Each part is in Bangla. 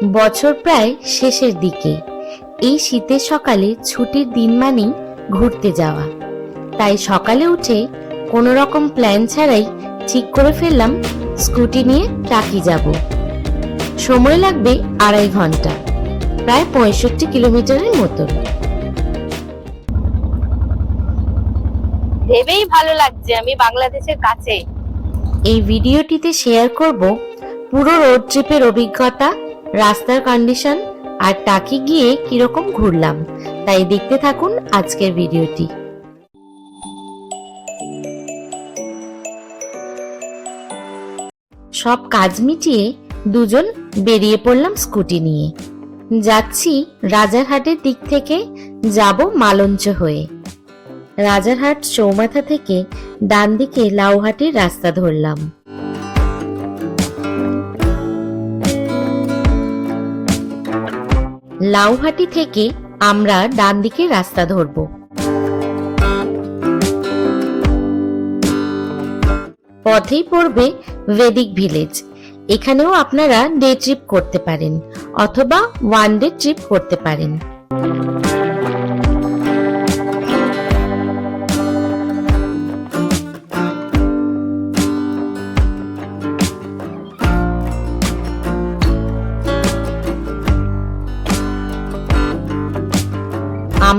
বছর প্রায় শেষের দিকে। এই শীতের সকালে ছুটির দিন মানেই ঘুরতে যাওয়া। তাই সকালে উঠে কোনো রকম প্ল্যান ছাড়াই ঠিক করে ফেললাম স্কুটি নিয়ে টাকি যাব। সময় লাগবে আড়াই ঘণ্টা প্রায় পঁয়ষট্টি কিলোমিটারের মতো ভেবেই ভালো লাগছে আমি বাংলাদেশের কাছে। এই ভিডিওটিতে শেয়ার করব পুরো রোড ট্রিপের অভিজ্ঞতা রাস্তার কন্ডিশন আর টাকি গিয়ে কীরকম ঘুরলাম। তাই দেখতে থাকুন আজকের ভিডিওটি। সব কাজ মিটিয়ে দুজন বেরিয়ে পড়লাম স্কুটি নিয়ে। যাচ্ছি রাজারহাটের দিক থেকে, যাব মালঞ্চ হয়ে। রাজারহাট চৌমাথা থেকে ডান দিকে লাউহাটির রাস্তা ধরলাম। লাউহাটি থেকে আমরা ডান দিকে রাস্তা ধরব। পথেই পড়বে ভেদিক ভিলেজ। এখানেও আপনারা ডে ট্রিপ করতে পারেন অথবা ওয়ান ডে ট্রিপ করতে পারেন।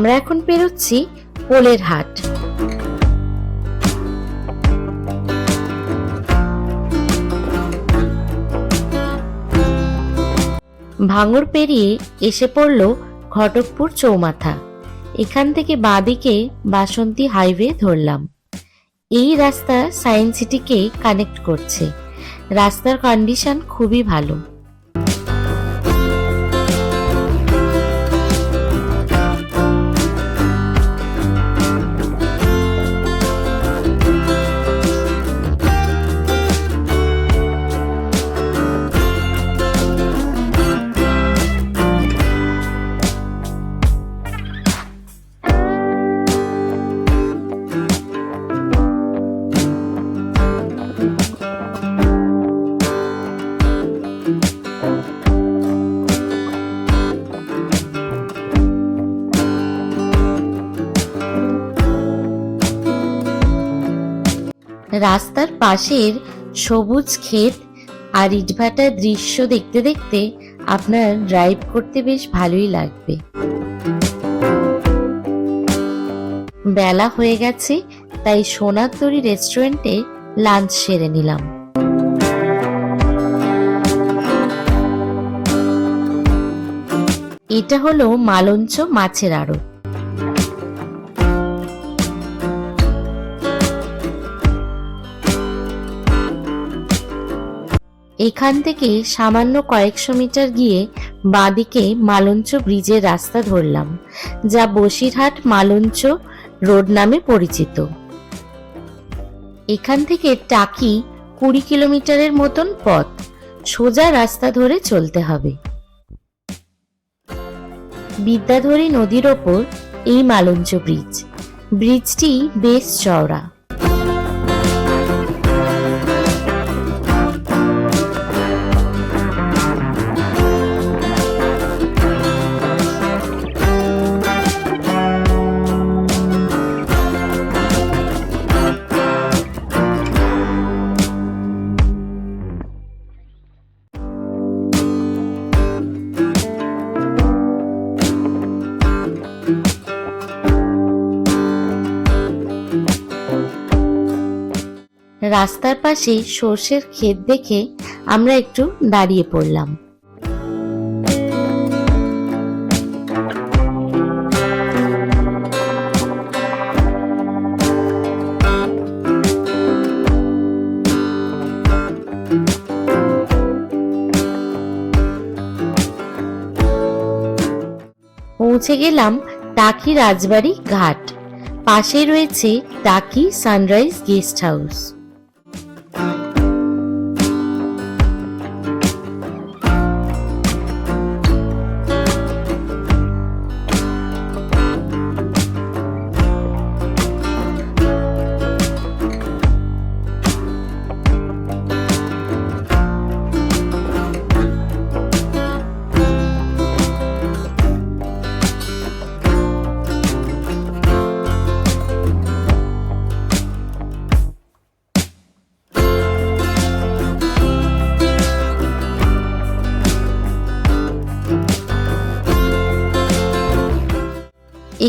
আমরা এখন পেরোচ্ছি পোলের হাট। ভাঙর পেরিয়ে এসে পড়ল ঘটকপুর চৌমাথা। এখান থেকে বাঁদিকে বাসন্তী হাইওয়ে ধরলাম। এই রাস্তা সায়েন্স সিটিকে কানেক্ট করছে। রাস্তার কন্ডিশন খুবই ভালো। রাস্তার পাশের সবুজ ক্ষেত আর ইটভাটার দৃশ্য দেখতে দেখতে আপনার ড্রাইভ করতে বেশ ভালোই লাগবে। বেলা হয়ে গেছে, তাই সোনার তরি রেস্টুরেন্টে লাঞ্চ সেরে নিলাম। এটা হলো মালঞ্চ মাছের আড়ত। এখান থেকে সামান্য কয়েকশো মিটার গিয়ে বাঁদিকে মালঞ্চ ব্রিজের রাস্তা ধরলাম, যা বসিরহাট মালঞ্চ রোড নামে পরিচিত। এখান থেকে টাকি কুড়ি কিলোমিটারের মতন পথ, সোজা রাস্তা ধরে চলতে হবে। বিদ্যাধরী নদীর ওপর এই মালঞ্চ ব্রিজ, ব্রিজটি বেশ চওড়া। রাস্তার পাশে সর্ষের ক্ষেত দেখে আমরা একটু দাঁড়িয়ে পড়লাম। পৌঁছে গেলাম টাকি রাজবাড়ি ঘাট। পাশে রয়েছে টাকি সানরাইজ গেস্ট হাউস।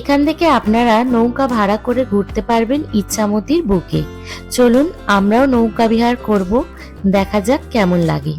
এখান থেকে আপনারা নৌকা ভাড়া করে ঘুরতে পারবেন ইচ্ছামতির বুকে। চলুন আমরাও নৌকা বিহার করব, দেখা যাক কেমন লাগে।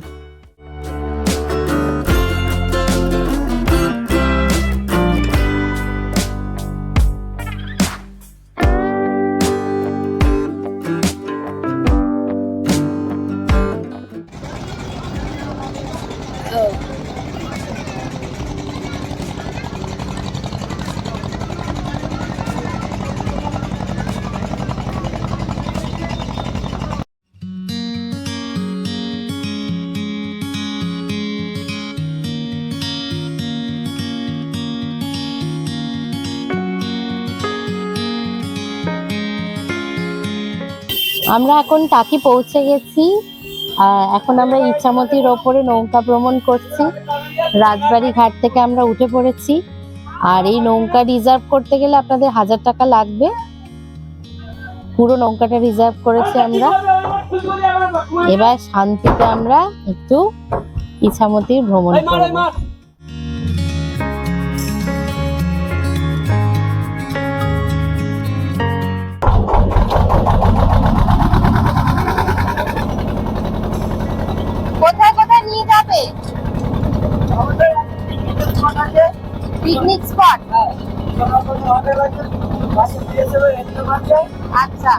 আমরা এখন টাকি পৌঁছে গেছি। এখন আমরা ইচ্ছামতির ওপরে নৌকা ভ্রমণ করছি। রাজবাড়ি ঘাট থেকে আমরা উঠে পড়েছি। আর এই নৌকা রিজার্ভ করতে গেলে আপনাদের হাজার টাকা লাগবে। পুরো নৌকাটা রিজার্ভ করেছি আমরা। এবার শান্তিতে আমরা একটু ইচ্ছামতির ভ্রমণ করব। পিকনিক স্পট আচ্ছা।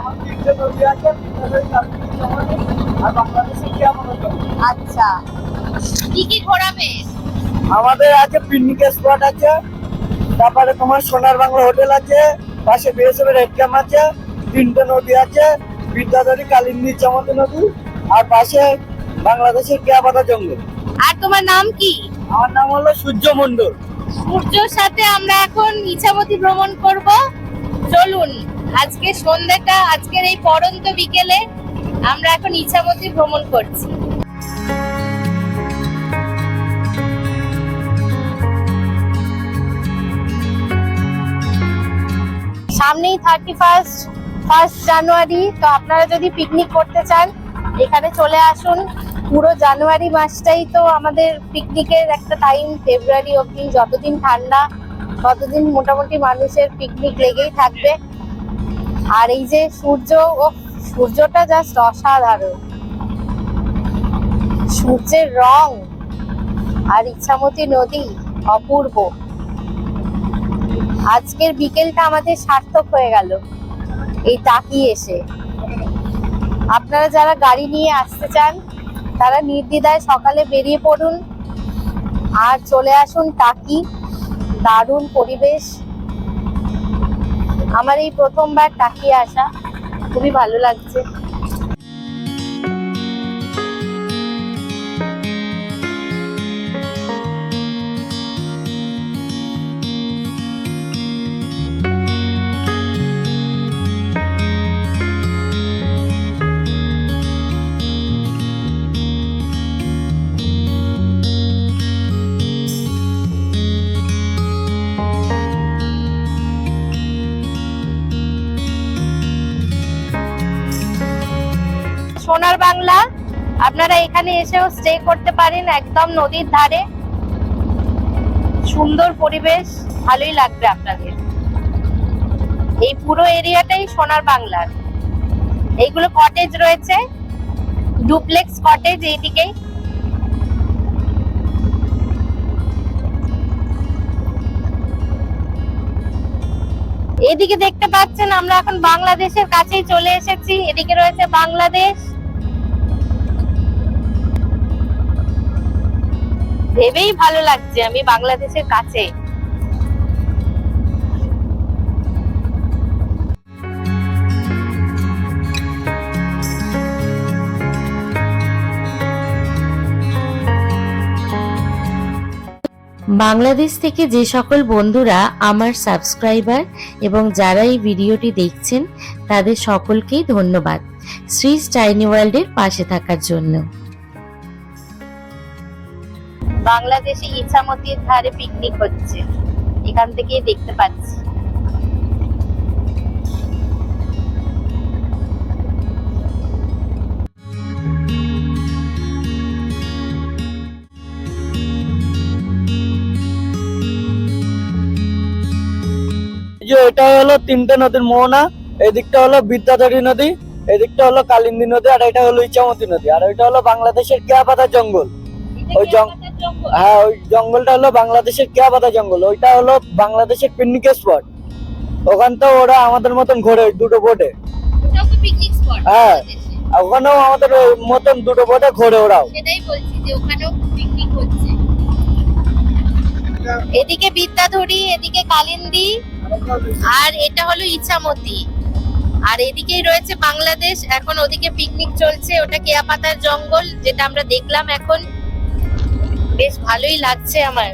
আচ্ছা। কি কি ঘোরাবে? আমাদের আছে পিকনিক স্পট আছে তারপরে তোমার সোনার বাংলা হোটেল আছে পাশে বিএসএফ রেড ক্যাম্প আছে তিনটে নদী আছে বিদ্যাধরী কালিন্দী চামতি নদী আর পাশে বাংলাদেশের কেয়াপাতা জঙ্গল। আর তোমার নাম কি? আমার নাম হলো সূর্য মন্ডল সূর্যর সাথে আমরা এখন ইছামতি ভ্রমণ করব। চলুন, আজকে সন্ধ্যাটা, আজকের এই পরন্ত বিকেলে আমরা এখন ইছামতি ভ্রমণ করছি। সামনেই থার্টি ফার্স্ট ফার্স্ট জানুয়ারি তো আপনারা যদি পিকনিক করতে চান, এখানে চলে আসুন। পুরো জানুয়ারি মাসটাই তো আমাদের পিকনিকের একটা টাইম ফেব্রুয়ারি অবধি যতদিন ঠান্ডা, ততদিন মোটামুটি মানুষের পিকনিক লেগেই থাকবে। আর এই যে সূর্য ও সূর্যটা জাস্ট অসাধারণ। সূর্যের রং আর ইচ্ছামতি নদী অপূর্ব। আজকের বিকেলটা আমাদের সার্থক হয়ে গেল, এই তাকিয়ে এসে। আপনারা যারা গাড়ি নিয়ে আসতে চান তারা নির্দ্বিধায় সকালে বেরিয়ে পড়ুন। আর চলে আসুন টাকি। দারুণ পরিবেশ। আমার এই প্রথমবার টাকি আসা। খুবই ভালো লাগছে। সোনার বাংলা। আপনারা এখানে এসেও স্টে করতে পারেন একদম নদীর ধারে। সুন্দর পরিবেশ, ভালোই লাগবে আপনাদের। এই পুরো এরিয়াটাই সোনার বাংলার। এইগুলো কটেজ রয়েছে। ডুপ্লেক্স কটেজ এইদিকেই। এদিকে দেখতে পাচ্ছেন, আমরা এখন বাংলাদেশের কাছেই চলে এসেছি। এদিকে রয়েছে বাংলাদেশ। ভেবেই ভালো লাগছে আমি বাংলাদেশের কাছে। বাংলাদেশ থেকে যে সকল বন্ধুরা আমার সাবস্ক্রাইবার এবং যারা এই ভিডিওটি দেখছেন, তাদের সকলকেই ধন্যবাদ। শ্রী স্টাইনি ওয়ার্ল্ডের পাশে থাকার জন্য। বাংলাদেশে ইছামতির ধারে পিকনিক হচ্ছে। এখান থেকে দেখতে পাচ্ছি। যে এটা হলো তিনটে নদীর মোহনা এদিকটা হলো বিদ্যাধরী নদী এদিকটা হলো কালিন্দী নদী আর এটা হলো ইচ্ছামতি নদী আর ওইটা হলো বাংলাদেশের কেয়াপাতা জঙ্গল। ওই জং- হ্যাঁ ওই জঙ্গলটা হলো বাংলাদেশের কেয়াপাতা জঙ্গল। ওইটা হলো বাংলাদেশের পিকনিক স্পট। ওখান তো ওরা আমাদের মতন ঘোরে দুটো বোটে হ্যাঁ। ওখানেও আমাদের মতন দুটো বোটে ঘোরে ওরাও। সেটাই বলছি যে ওখানেও পিকনিক হচ্ছে। এদিকে বিদ্যাধরী এদিকে কালিন্দী আর এটা হলো ইচ্ছামতি আর এদিকেই রয়েছে বাংলাদেশ। এখন ওদিকে পিকনিক চলছে। ওটা কেয়াপাতার জঙ্গল যেটা আমরা দেখলাম এখন। বেশ ভালোই লাগছে আমার।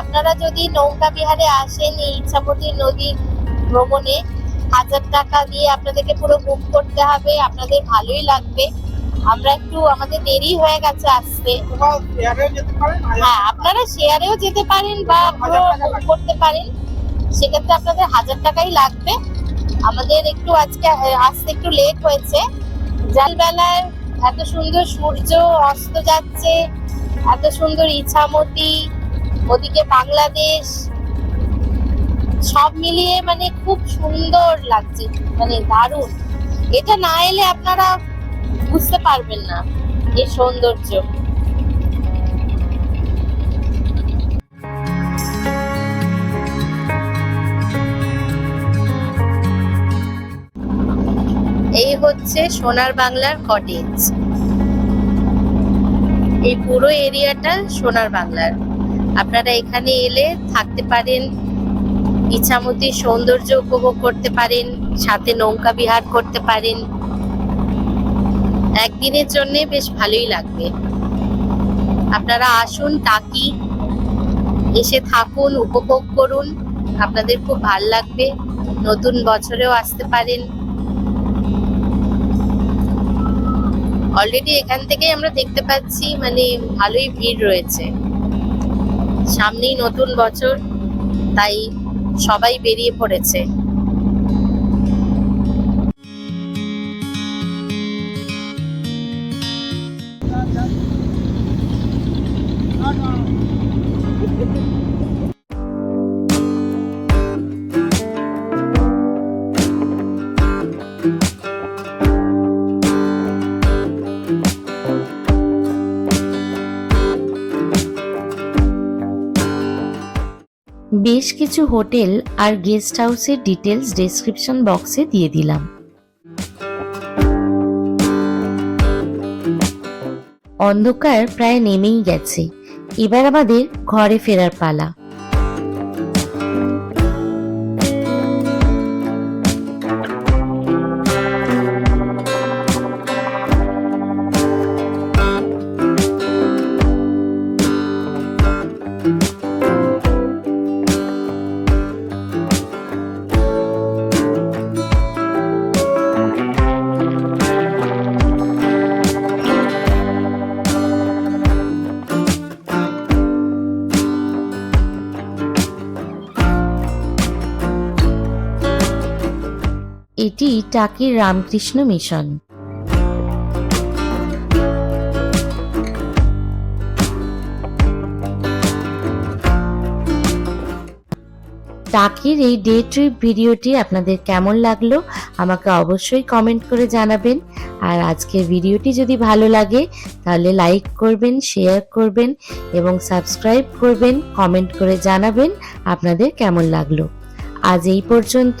আপনারা যদি নৌকা বিহারে আসেন এই ইচ্ছামতি নদীর ভ্রমণে হাজার টাকা দিয়ে আপনাদেরকে পুরো বুক করতে হবে আপনাদের ভালোই লাগবে। আমরা একটু আমাদের দেরি হয়ে গেছে আসতে। হ্যাঁ আপনারা শেয়ারেও যেতে পারেন বা পুরো বুক করতে পারেন। সেক্ষেত্রে আপনাদের হাজার টাকাই লাগবে। আমাদের একটু আজকে আসতে একটু লেট হয়েছে। জাল বেলায় এত সুন্দর সূর্য অস্ত যাচ্ছে এত সুন্দর ইছামতি ওদিকে বাংলাদেশ। সব মিলিয়ে মানে খুব সুন্দর লাগছে মানে দারুণ। এটা না এলে আপনারা বুঝতে পারবেন না এই সৌন্দর্য। এই হচ্ছে সোনার বাংলার কটেজ এই পুরো এরিয়াটা সোনার বাংলার। আপনারা এখানে এলে থাকতে পারেন ইছামতির সৌন্দর্য উপভোগ করতে পারেন, সাথে নৌকা বিহার করতে পারেন। একদিনের জন্য বেশ ভালোই লাগবে। আপনারা আসুন, তাকি, এসে থাকুন, উপভোগ করুন। আপনাদের খুব ভালো লাগবে। নতুন বছরেও আসতে পারেন। অলরেডি এখান থেকেই আমরা দেখতে পাচ্ছি মানে ভালোই ভিড় রয়েছে। সামনেই নতুন বছর, তাই সবাই বেরিয়ে পড়েছে। বেশ কিছু হোটেল আর গেস্ট হাউসের ডিটেলস ডেসক্রিপশন বক্সে দিয়ে দিলাম। অন্ধকার প্রায় নেমেই গেছে। এবার আমাদের ঘরে ফেরার পালা। টাকির রামকৃষ্ণ মিশন। টাকির এই ডে ট্রিপ ভিডিওটি আপনাদের কেমন লাগল, আমাকে অবশ্যই কমেন্ট করে জানাবেন। আর আজকের ভিডিওটি যদি ভালো লাগে, তাহলে লাইক করবেন শেয়ার করবেন এবং সাবস্ক্রাইব করবেন কমেন্ট করে জানাবেন আপনাদের কেমন লাগল। আজ এই পর্যন্ত